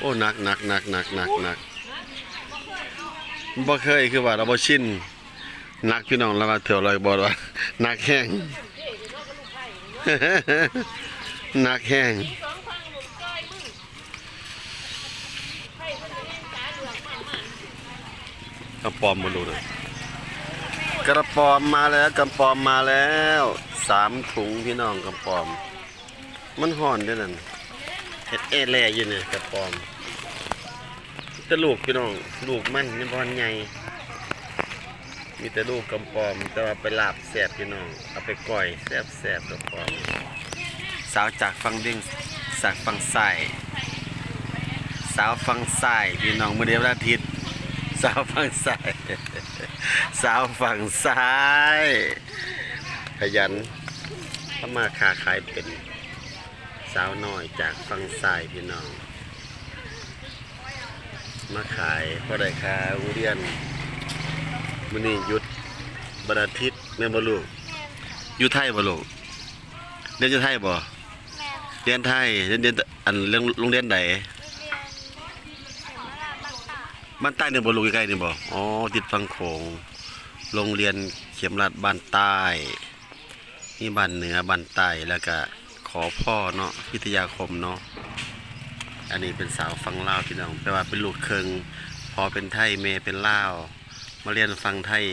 โอ้หนักหนักหนักหนักหนักหนักบ่เคยคือว่าเราบ่ชินหนักพี่น้องแล้วมาเที่ยวลอยบ่ว่าหนักแห้งหนักแห้งกระปอมมาดูเลยกระปอมมาแล้วกระปอมมาแล้วสามถุงพี่น้องกระปอม มันห่อนด้วยนั่น เฮ็ดเอแลอยู่เนี่ยกระปอมแต่ลูกพี่น้องลูกมันนี่บอลใหญ่มีแต่ลูกกำปอมแต่ว่าไปลาบแสบพี่น้องเอาไปก่อยแสบแสบกำปอมสาวจากฟังเด้งจากฟังใส่สาวฟังใส่พี่น้องเมื่อเดียววันอาทิตย์สาวฟังใส่สาวฝั่งซ้าย ขยันทำมาค้าขายเป็น สาวน้อยจากฝั่งซ้ายพี่น้อง มาขายพอได้ค่าโรงเรียนมื้อนี้หยุดวันอาทิตย์แม่นบ่ลูกอยู่ไทยบ่ลูกเรียนอยู่ไทยบ่แม่เรียนไทยเรียนเรียนอันเรื่องโรงเรียนใดเรียนถึงเวลาบ้านตาบ้านใต้เนี่ยบ่ลูกใกล้ๆนี่บ่อ๋อติดฝั่งโขงโรงเรียนเข็มราชบ้านใต้นี่บ้านเหนือบ้านใต้แล้วก็ข อพ่อเนาะวิทยาคมเนาะอันนี้เป็นสาวฟังลาวพี่น้องแปลว่าเป็นลูกครึ่งพอเป็นไทยแม่เป็นลาวมาเรียนฟังไทย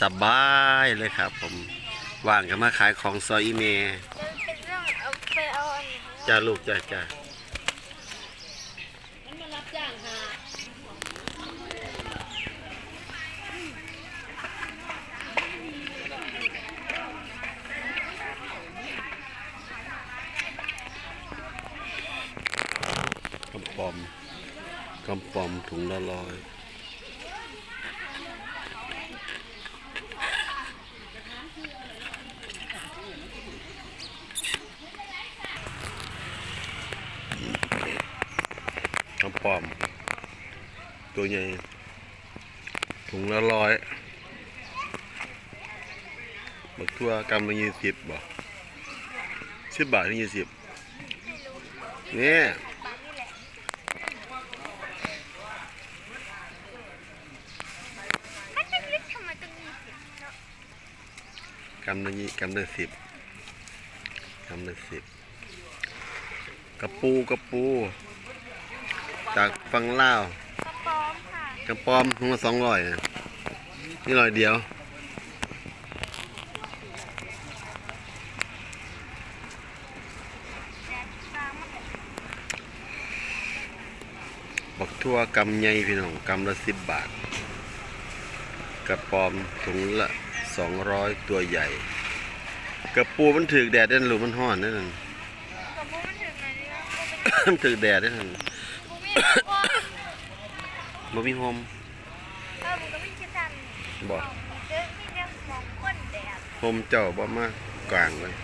สบายเลยครับ ผมว่างก็มาขายของซอยอีเมเป็นเรื่องเอาไปเอาอันนี้จ้าลูกจ้าจ้า มันมารับจ้างหา กำปอม กำปอมถุงละร้อยกำปอม ตัวใหญ่ ถุงละร้อยบักทั่วกำละยี่สิบบ่สิบบาทถึงยี่สิบเนี่ย ถ้า จะยึดทำไมต้องมีสิเนาะกำละยี่กำละสิบกำละสิบกระปูกระปู จากฟังเล่าวกระป๋อมค่ะกระปอมถุงละสองร้อยนี่ร้อยเดียวแดดบางมากบักทั่วกำใหญ่พี่น้องกำละสิบบาท กระปอมถุงละสองร้อยตัวใหญ่ กระปูมันถือแดดได้หรือมันห้อนนั่นนะกระป๋อมมันถึงไหนเนี่ยก็เป็นมันถือแดดได้นั่นบุ้มีว่าบ่มีโฮมเออมันก็ไม่คิดทันบ่เจอมีแต่หมองก้นแดดโฮมเจ้าบ่มากลางเลย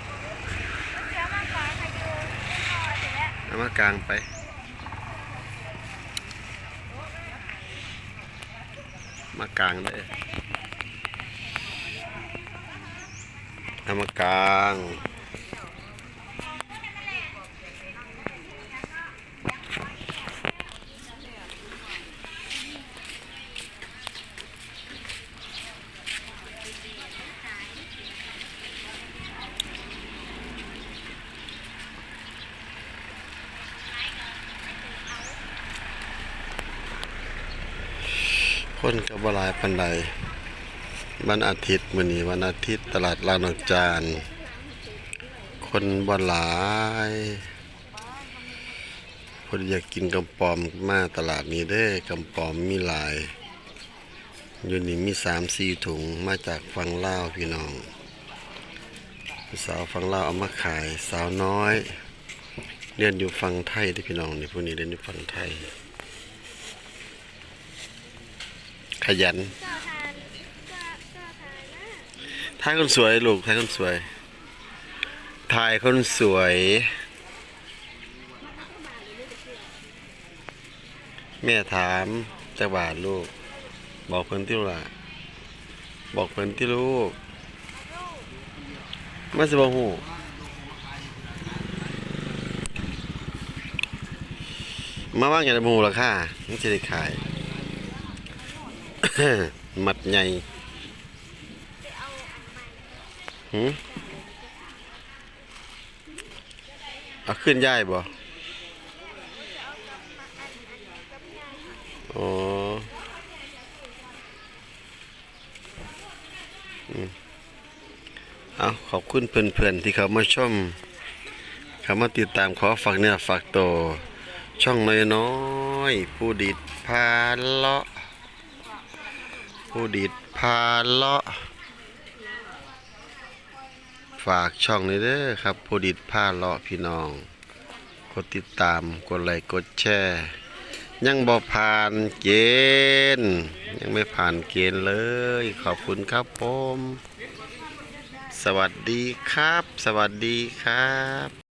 เช้ามากกว่าใครอยู่ไม่พอถึงแล้วเอามากลางไป มากลางเลย เอามากลางคนกับบลายปันใด วันอาทิตย์มื้อนี้วันอาทิตย์ตลาดลานองจาน คนบ่หลายคนอยากกินกำปอมมาตลาดนี้เด้กำปอมมีหลาย อยู่นี่มีสามสี่ถุงมาจากฝั่งลาวพี่น้อง สาวฝั่งลาวเอามาขายสาวน้อยเรียนอยู่ฝั่งไทยเด้อพี่น้องนี่พวกนี้เรียนอยู่ฝั่งไทย ขยัน เจ้าทานเจ้าเจ้าทานนะ ถ่ายคนสวยลูกถ่ายคนสวย ถ่ายคนสวย แม่ถามจากบาทลูก บอกเพิ่นที่ลูกละบอกเพิ่นที่ลูกมาสิบ่ฮู้มาว่างอย่างหมูราคามันจะได้ขาย มัดใหญ่ หืมเอาขึ้นย่ายบ่อ๋ออืมเอาขอบคุณเพื่อนๆที่เขามาชมเขามาติดตามขอฝากเนื้อฝากตัวช่องน้อยๆผู้ดิดพาเลาะผู้ดิดพาเลาะ ฝากช่องนี้เด้อครับผู้ดิดผ้าเลาะพี่น้อง กดติดตามกดไลค์กดแชร์ยังบ่ผ่านเกณฑ์ยังไม่ผ่านเกณฑ์เลย ขอบคุณครับผม สวัสดีครับ สวัสดีครับ